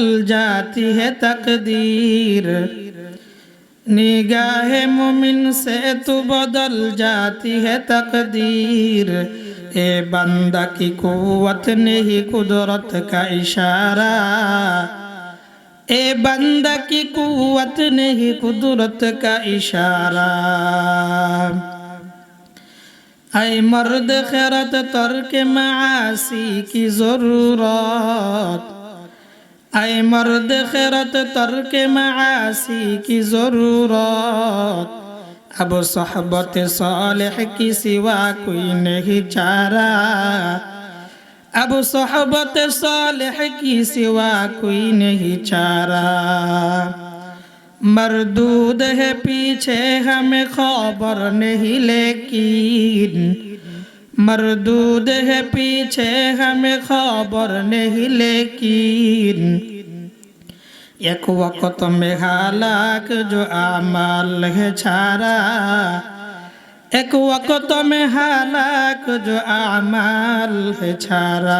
जाती है तकदीर निगाह मुमिन से तू बदल जाती है तकदीर ए बंदा की कुवत नहीं कुदरत का इशारा ए बंदा की कुवत नहीं कुदरत का इशारा ऐ मर्द खैरत तर्क मासी की ज़रूरत আই মর্দ খেরত তর্কে মাসি কি জরুরত? আব সহবত সলেহ কি সিবা কুই নেহি চারা? আব সহবত সলেহ কি সিবা কুই নেহি চারা? মরদুদ হে পিছে হমে খবর নেহি লেকিন। मरदूद है पीछे हमें खबर नहीं लेकिन एक वक्त में हालाक जो आमाल है छारा एक वक्त में हालाक जो आमाल है छारा